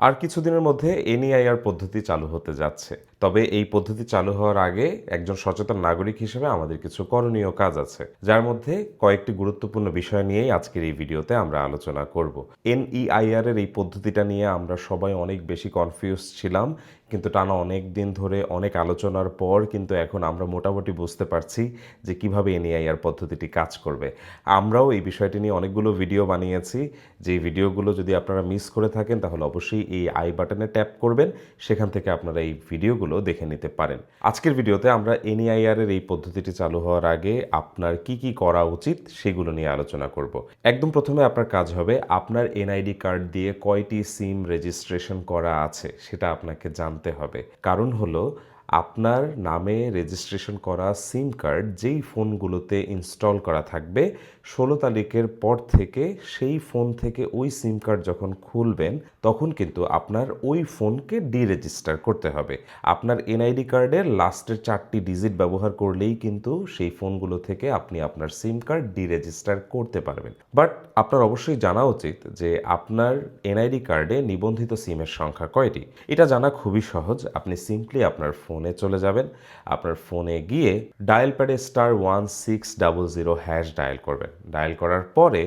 আর কিছুদিনের মধ্যে এনইআইআর পদ্ধতি চালু হতে যাচ্ছে। তবে এই পদ্ধতি চালু হওয়ার আগে একজন সচেতন নাগরিক হিসেবে আমাদের কিছু করণীয় কাজ আছে, যার মধ্যে কয়েকটি গুরুত্বপূর্ণ বিষয় নিয়েই আজকের এই ভিডিওতে আমরা আলোচনা করব। এনইআইআর এর এই পদ্ধতিটা নিয়ে আমরা সবাই অনেক বেশি কনফিউজ ছিলাম, কিন্তু টানা অনেক দিন ধরে অনেক আলোচনার পর কিন্তু এখন আমরা মোটামুটি বুঝতে পারছি যে কীভাবে এনইআইআর পদ্ধতিটি কাজ করবে। আমরাও এই বিষয়টি নিয়ে অনেকগুলো ভিডিও বানিয়েছি। যে ভিডিওগুলো যদি আপনারা মিস করে থাকেন তাহলে অবশ্যই এই আই বাটনে ট্যাপ করবেন, সেখান থেকে আপনারা এই ভিডিওগুলো দেখে নিতে পারেন। আজকের ভিডিওতে আমরা এনএআইআর এর এই পদ্ধতিটি চালু হওয়ার আগে আপনার কি কি করা উচিত সেগুলো নিয়ে আলোচনা করব। একদম প্রথমে আপনার কাজ হবে আপনার এনআইডি কার্ড দিয়ে কয়টি সিম রেজিস্ট্রেশন করা আছে, সেটা আপনাকে জানতে হবে। কারণ হলো আপনার নামে রেজিস্ট্রেশন করা সিম কার্ড যেই ফোনগুলোতে ইনস্টল করা থাকবে, ষোলো তারিখের পর থেকে সেই ফোন থেকে ওই সিম কার্ড যখন খুলবেন, তখন কিন্তু আপনার ওই ফোনকে ডিরেজিস্টার করতে হবে। আপনার এনআইডি কার্ডের লাস্টের চারটি ডিজিট ব্যবহার করলেই কিন্তু সেই ফোনগুলো থেকে আপনি আপনার সিম কার্ড ডিরেজিস্টার করতে পারবেন। বাট আপনার অবশ্যই জানা উচিত যে আপনার এনআইডি কার্ডে নিবন্ধিত সিমের সংখ্যা কয়টি। এটা জানা খুবই সহজ। আপনি সিম্পলি আপনার ফোনে চলে যাবেন। আপনার ফোনে গিয়ে dial pad star one six double zero hash dial করবেন। ডায়াল করার পরে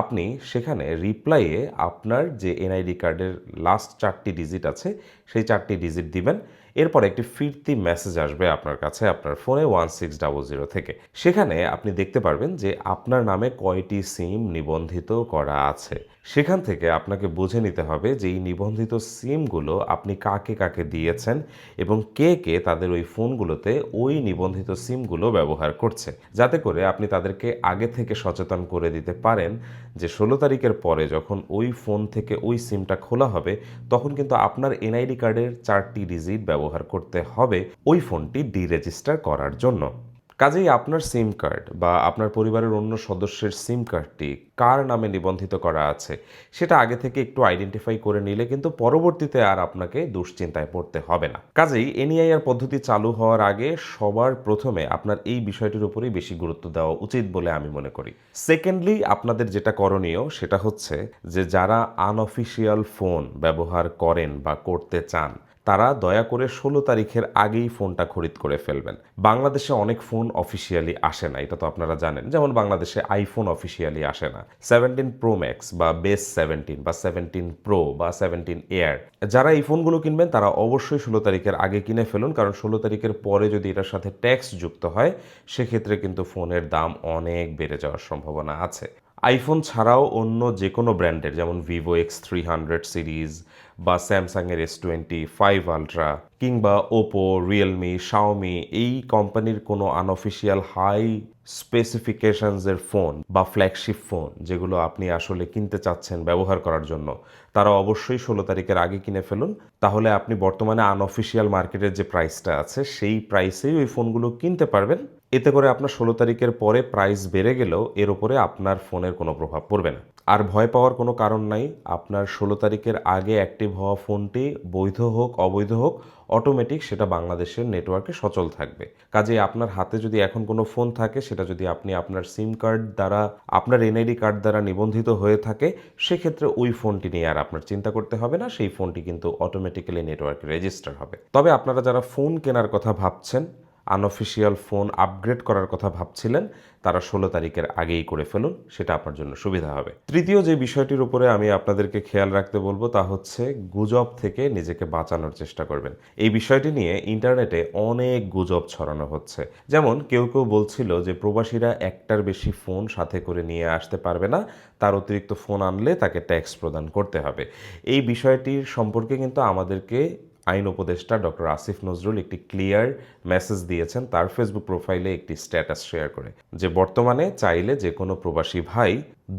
আপনি সেখানে রিপ্লাইয়ে আপনার যে এনআইডি কার্ডের লাস্ট চারটি ডিজিট আছে, সেই চারটি ডিজিট দিবেন। এরপর একটি ফিরতি মেসেজ আসবে আপনার কাছে আপনার ফোনে ওয়ান সিক্স ডাবল জিরো থেকে। সেখানে আপনি দেখতে পারবেন যে আপনার নামে কয়টি সিম নিবন্ধিত করা আছে। সেখান থেকে আপনাকে বুঝে নিতে হবে যে এই নিবন্ধিত সিমগুলো আপনি কাকে কাকে দিয়েছেন এবং কে কে তাদের ওই ফোনগুলোতে ওই নিবন্ধিত সিমগুলো ব্যবহার করছে। যাতে করে আপনি তাদেরকে আগে থেকে সচেতন করে দিতে পারেন যে ষোলো তারিখের পরে যখন ওই ফোন থেকে ওই সিমটা খোলা হবে, তখন কিন্তু আপনার এনআইডি কার্ডের চারটি ডিজিট ব্যবহার করতে হবে ওই ফোনটি ডিরেজিস্টার করার জন্য। কাজেই আপনার সিম কার্ড বা আপনার পরিবারের অন্য সদস্যের সিম কার্ডটি কার নামে নিবন্ধিত করা আছে সেটা আগে থেকে একটু আইডেন্টিফাই করে নিলে কিন্তু পরবর্তীতে আর আপনাকে দুশ্চিন্তায় পড়তে হবে না। কাজেই এনইআইআর পদ্ধতি চালু হওয়ার আগে সবার প্রথমে আপনার এই বিষয়টির উপরেই বেশি গুরুত্ব দেওয়া উচিত বলে আমি মনে করি। সেকেন্ডলি আপনাদের যেটা করণীয় সেটা হচ্ছে যে যারা আনঅফিসিয়াল ফোন ব্যবহার করেন বা করতে চান তারা দয়া করে ষোলো তারিখের আগেই ফোনটা খরিদ করে ফেলবেন। বাংলাদেশে অনেক ফোন অফিসিয়ালি আসে না, এটা তো আপনারা জানেন। যেমন বাংলাদেশে আইফোন অফিসিয়ালি আসে না। সেভেন্টিন প্রো ম্যাক্স বা বেস সেভেন্টিন বা সেভেন্টিন প্রো বা সেভেন্টিন এয়ার যারা এই ফোনগুলো কিনবেন, তারা অবশ্যই ষোলো তারিখের আগে কিনে ফেলুন, কারণ ষোলো তারিখের পরে যদি এটার সাথে ট্যাক্স যুক্ত হয়, সেক্ষেত্রে কিন্তু ফোনের দাম অনেক বেড়ে যাওয়ার সম্ভাবনা আছে। আইফোন ছাড়াও অন্য যে কোনো ব্র্যান্ডের, যেমন Vivo X three hundred series বা স্যামসাংয়ের এস টোয়েন্টি ফাইভ আলট্রা কিংবা ওপো রিয়েলমি শাওমি এই কোম্পানির কোনো আনঅফিসিয়াল হাই স্পেসিফিকেশনসের ফোন বা ফ্ল্যাগশিপ ফোন যেগুলো আপনি আসলে কিনতে চাচ্ছেন ব্যবহার করার জন্য, তারা অবশ্যই ষোলো তারিখের আগে কিনে ফেলুন। তাহলে আপনি বর্তমানে আনঅফিসিয়াল মার্কেটের যে প্রাইসটা আছে, সেই প্রাইসেই ওই ফোনগুলো কিনতে পারবেন। এতে করে আপনার ষোলো তারিখের পরে প্রাইস বেড়ে গেলেও এর উপরে আপনার ফোনের কোনো প্রভাব পড়বে না। আর ভয় পাওয়ার কোনো কারণ নাই, আপনার ষোলো তারিখের আগে অ্যাক্টিভ হওয়া ফোনটি বৈধ হোক, অবৈধ হোক অটোমেটিক সেটা বাংলাদেশের নেটওয়ার্কে সচল থাকবে। কাজে আপনার হাতে যদি এখন কোনো ফোন থাকে, সেটা যদি আপনি আপনার সিম কার্ড দ্বারা, আপনার এনআইডি কার্ড দ্বারা নিবন্ধিত হয়ে থাকে, সেক্ষেত্রে ওই ফোনটি নিয়ে আর আপনার চিন্তা করতে হবে না, সেই ফোনটি কিন্তু অটোমেটিক্যালি নেটওয়ার্কে রেজিস্টার হবে। তবে আপনারা যারা ফোন কেনার কথা ভাবছেন আনঅফিসিয়াল ফোন আপগ্রেড করার কথা ভাবছিলেন, তারা ষোলো তারিখের আগেই করে ফেলুন, সেটা আপনার জন্য সুবিধা হবে। তৃতীয় যে বিষয়টির উপরে আমি আপনাদেরকে খেয়াল রাখতে বলব, তা হচ্ছে গুজব থেকে নিজেকে বাঁচানোর চেষ্টা করবেন। এই বিষয়টি নিয়ে ইন্টারনেটে অনেক গুজব ছড়ানো হচ্ছে। যেমন কেউ কেউ বলছিল যে প্রবাসীরা একটার বেশি ফোন সাথে করে নিয়ে আসতে পারবে না, তার অতিরিক্ত ফোন আনলে তাকে ট্যাক্স প্রদান করতে হবে। এই বিষয়টির সম্পর্কে কিন্তু আমাদেরকে আইন উপদেষ্টা ডক্টর আসিফ নজরুল একটি ক্লিয়ার মেসেজ দিয়েছেন তার ফেসবুক প্রোফাইলে একটি স্ট্যাটাস শেয়ার করে, যে বর্তমানে চাইলে যে কোনো প্রবাসী ভাই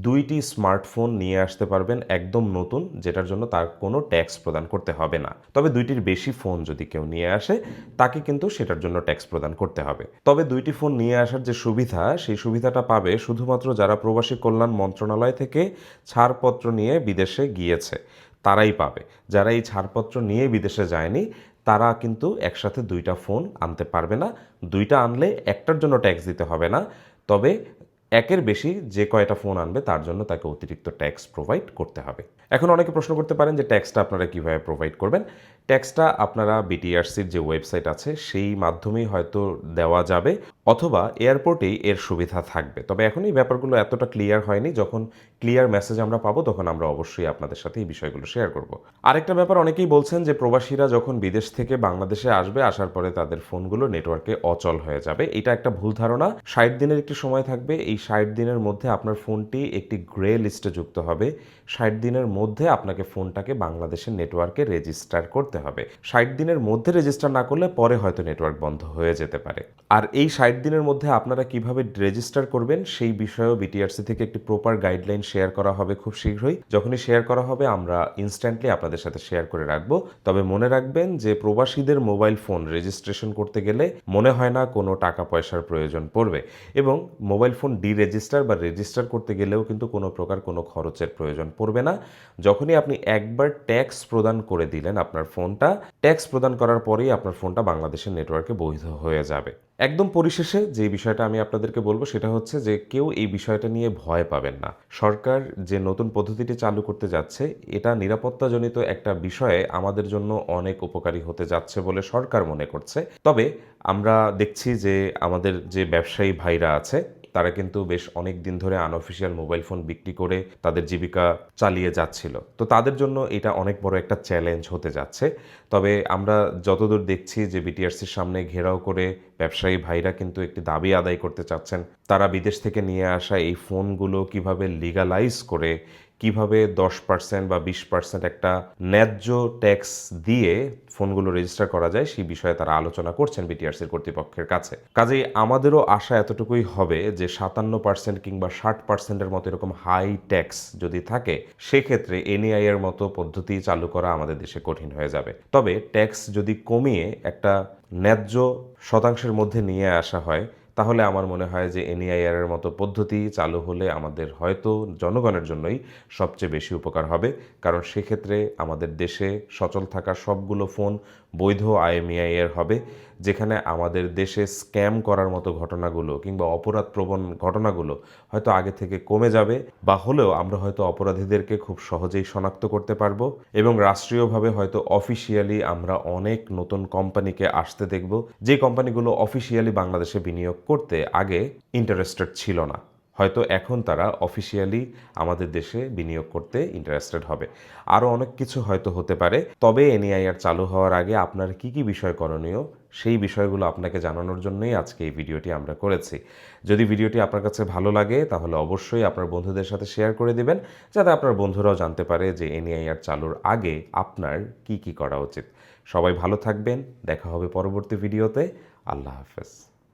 দুইটি স্মার্টফোন নিয়ে আসতে পারবেন একদম নতুন, যেটার জন্য তার কোনো ট্যাক্স প্রদান করতে হবে না। তবে দুইটির বেশি ফোন যদি কেউ নিয়ে আসে, তাকে কিন্তু সেটার জন্য ট্যাক্স প্রদান করতে হবে। তবে দুইটি ফোন নিয়ে আসার যে সুবিধা, সেই সুবিধাটা পাবে শুধুমাত্র যারা প্রবাসী কল্যাণ মন্ত্রণালয় থেকে ছাড়পত্র নিয়ে বিদেশে গিয়েছে। তারাই পাবে। যারা এই ছাড়পত্র নিয়ে বিদেশে যায়নি, তারা কিন্তু একসাথে দুইটা ফোন আনতে পারবে না। দুইটা আনলে একটার জন্য ট্যাক্স দিতে হবে না। তবে একের বেশি যে কয়টা ফোন আনবে, তার জন্য তাকে অতিরিক্ত ট্যাক্স প্রোভাইড করতে হবে। এখন অনেকে প্রশ্ন করতে পারেন যে ট্যাক্সটা আপনারা কীভাবে প্রোভাইড করবেন? ট্যাক্সটা আপনারা বিটিআরসির যে ওয়েবসাইট আছে, সেই মাধ্যমেই হয়তো দেওয়া যাবে অথবা এয়ারপোর্টেই এর সুবিধা থাকবে। তবে এখন এই ব্যাপারগুলো এতটা ক্লিয়ার হয়নি। যখন ক্লিয়ার মেসেজ আমরা পাবো, তখন আমরা অবশ্যই আপনাদের সাথে এই বিষয়গুলো শেয়ার করব। আরেকটা ব্যাপার, অনেকেই বলছেন যে প্রবাসীরা যখন বিদেশ থেকে বাংলাদেশে আসবে, আসার পরে তাদের ফোনগুলো নেটওয়ার্কে অচল হয়ে যাবে। এটা একটা ভুল ধারণা। ষাট দিনের একটি সময় থাকবে। এই ষাট দিনের মধ্যে আপনার ফোনটি একটি গ্রে লিস্টে যুক্ত হবে। ষাট দিনের মধ্যে আপনাকে ফোনটাকে বাংলাদেশের নেটওয়ার্কে রেজিস্টার করতে হবে। ষাট দিনের মধ্যে রেজিস্টার না করলে পরে হয়তো নেটওয়ার্ক বন্ধ হয়ে যেতে পারে। আর এই ষাট দিনের মধ্যে আপনারা কীভাবে রেজিস্টার করবেন সেই বিষয়েও বিটিআরসি থেকে একটি প্রপার গাইডলাইন শেয়ার করা হবে খুব শীঘ্রই। যখনই শেয়ার করা হবে, আমরা ইনস্ট্যান্টলি আপনাদের সাথে শেয়ার করে রাখব। তবে মনে রাখবেন যে প্রবাসীদের মোবাইল ফোন রেজিস্ট্রেশন করতে গেলে মনে হয় না কোনো টাকা পয়সার প্রয়োজন পড়বে। এবং মোবাইল ফোন ডি রেজিস্টার বা রেজিস্টার করতে গেলেও কিন্তু কোনো প্রকার কোনো খরচের প্রয়োজন পড়বে না। যখনই আপনি একবার ট্যাক্স প্রদান করে দিলেন আপনার ফোনটা ট্যাক্স প্রদান করার পরেই আপনার ফোনটা বাংলাদেশের নেটওয়ার্কে বৈধ হয়ে যাবে। একদম পরিশেষে যে বিষয়টা আমি আপনাদেরকে বলব সেটা হচ্ছে যে কেউ এই বিষয়টা নিয়ে ভয় পাবেন না। সরকার যে নতুন পদ্ধতিটি চালু করতে যাচ্ছে, এটা নিরাপত্তাজনিত একটা বিষয়ে আমাদের জন্য অনেক উপকারী হতে যাচ্ছে বলে সরকার মনে করছে। তবে আমরা দেখছি যে আমাদের যে ব্যবসায়ী ভাইরা আছে তারা কিন্তু বেশ অনেক দিন ধরে আনঅফিসিয়াল মোবাইল ফোন বিক্রি করে তাদের জীবিকা চালিয়ে যাচ্ছিল। তো তাদের জন্য এটা অনেক বড় একটা চ্যালেঞ্জ হতে যাচ্ছে। তবে আমরা যতদূর দেখছি যে বিটিআরসির সামনে ঘেরাও করে ব্যবসায়ী ভাইরা কিন্তু একটি দাবি আদায় করতে চাচ্ছেন, তারা বিদেশ থেকে নিয়ে আসা এই ফোনগুলো কীভাবে লিগালাইজ করে কীভাবে দশ পার্সেন্ট বা বিশ পার্সেন্ট একটা ন্যায্য ট্যাক্স দিয়ে ফোনগুলো রেজিস্টার করা যায় সেই বিষয়ে তারা আলোচনা করছেন বিটিআরসির কর্তৃপক্ষের কাছে। কাজেই আমাদেরও আশা এতটুকুই হবে যে সাতান্ন পার্সেন্ট কিংবা ষাট পার্সেন্টের মতো এরকম হাই ট্যাক্স যদি থাকে, সেক্ষেত্রে এনআই এর মতো পদ্ধতি চালু করা আমাদের দেশে কঠিন হয়ে যাবে। তবে ট্যাক্স যদি কমিয়ে একটা ন্যায্য শতাংশের মধ্যে নিয়ে আসা হয় তাহলে আমার মনে হয় যে এনআইআর এর মতো পদ্ধতি চালু হলে আমাদের হয়তো জনগণের জন্যই সবচেয়ে বেশি উপকার হবে। কারণ সেক্ষেত্রে আমাদের দেশে সচল থাকা সবগুলো ফোন বৈধ আইএমইআই এর হবে। যেখানে আমাদের দেশে স্ক্যাম করার মতো ঘটনাগুলো কিংবা অপরাধ প্রবণ ঘটনাগুলো হয়তো আগে থেকে কমে যাবে, বা হলেও আমরা হয়তো অপরাধীদেরকে খুব সহজেই শনাক্ত করতে পারব এবং রাষ্ট্রীয়ভাবে হয়তো অফিসিয়ালি আমরা অনেক নতুন কোম্পানিকে আসতে দেখব, যে কোম্পানিগুলো অফিসিয়ালি বাংলাদেশে বিনিয়োগ করতে আগে ইন্টারেস্টেড ছিল না। হয়তো এখন তারা অফিসিয়ালি আমাদের দেশে বিনিয়োগ করতে ইন্টারেস্টেড হবে। আরও অনেক কিছু হয়তো হতে পারে, তবে এনআইআর চালু হওয়ার আগে আপনার কি কি বিষয় করণীয় সেই বিষয়গুলো আপনাকে জানানোর জন্যই আজকে এই ভিডিওটি আমরা করেছি। যদি ভিডিওটি আপনার কাছে ভালো লাগে, তাহলে অবশ্যই আপনার বন্ধুদের সাথে শেয়ার করে দিবেন, যাতে আপনার বন্ধুরাও জানতে পারে যে এনআইআর চালুর আগে আপনার কি কি করা উচিত। সবাই ভালো থাকবেন, দেখা হবে পরবর্তী ভিডিওতে। আল্লাহ হাফেজ।